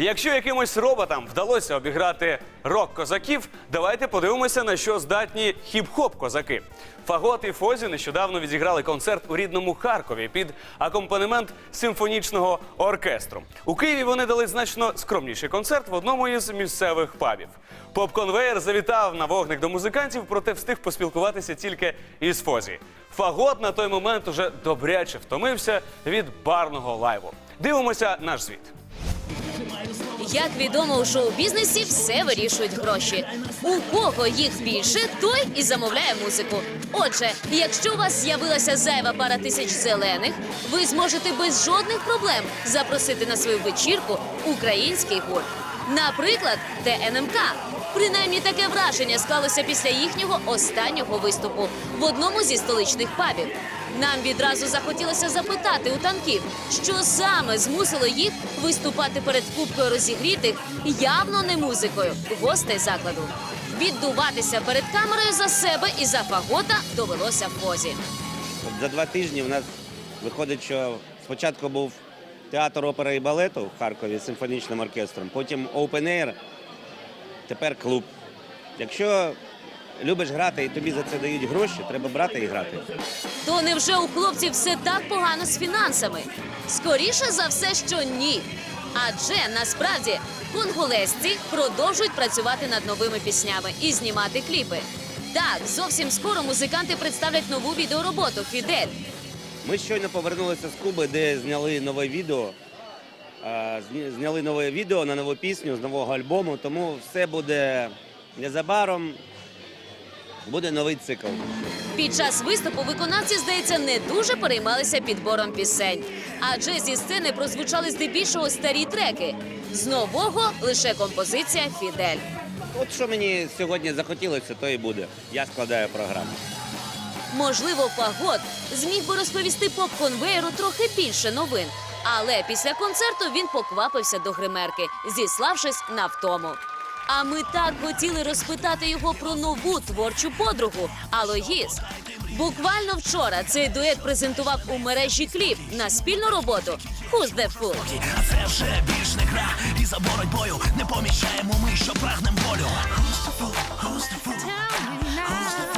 Якщо якимось роботам вдалося обіграти рок-козаків, давайте подивимося, на що здатні хіп-хоп козаки. Фагот і Фозі нещодавно відіграли концерт у рідному Харкові під акомпанемент симфонічного оркестру. У Києві вони дали значно скромніший концерт в одному із місцевих пабів. Поп-конвеєр завітав на вогник до музикантів, проте встиг поспілкуватися тільки із Фозі. Фагот на той момент уже добряче втомився від барного лайву. Дивимося наш звіт. Як відомо у шоу-бізнесі, все вирішують гроші. У кого їх більше, той і замовляє музику. Отже, якщо у вас з'явилася зайва пара тисяч зелених, ви зможете без жодних проблем запросити на свою вечірку український гурт. Наприклад, ТНМК. Принаймні таке враження склалося після їхнього останнього виступу в одному зі столичних пабів. Нам відразу захотілося запитати у танків, що саме змусило їх виступати перед кубкою розігрітих явно не музикою гостей закладу. Віддуватися перед камерою за себе і за фагота довелося в позі. За два тижні в нас виходить, що спочатку був театр опери і балету в Харкові з симфонічним оркестром, потім Open Air, тепер клуб. Якщо любиш грати і тобі за це дають гроші, треба брати і грати. То невже у хлопців все так погано з фінансами? Скоріше за все, що ні. Адже насправді конголезці продовжують працювати над новими піснями і знімати кліпи. Так, зовсім скоро музиканти представлять нову відеороботу Фідель. Ми щойно повернулися з Куби, де зняли нове відео. Зняли нове відео на нову пісню з нового альбому, тому все буде незабаром. Буде новий цикл. Під час виступу виконавці, здається, не дуже переймалися підбором пісень. Адже зі сцени прозвучали здебільшого старі треки. З нового лише композиція Фідель. От що мені сьогодні захотілося, то і буде. Я складаю програму. Можливо, Фагот зміг би розповісти поп-конвеєру трохи більше новин. Але після концерту він поквапився до гримерки, зіславшись на втому. А ми так хотіли розпитати його про нову творчу подругу Алоїс. Буквально вчора цей дует презентував у мережі кліп на спільну роботу «Who's the Fool?». А це вже більш не гра, і за боротьбою не помічаємо ми, що прагнем волю. Who's the fool? Who's the fool? Who's the fool?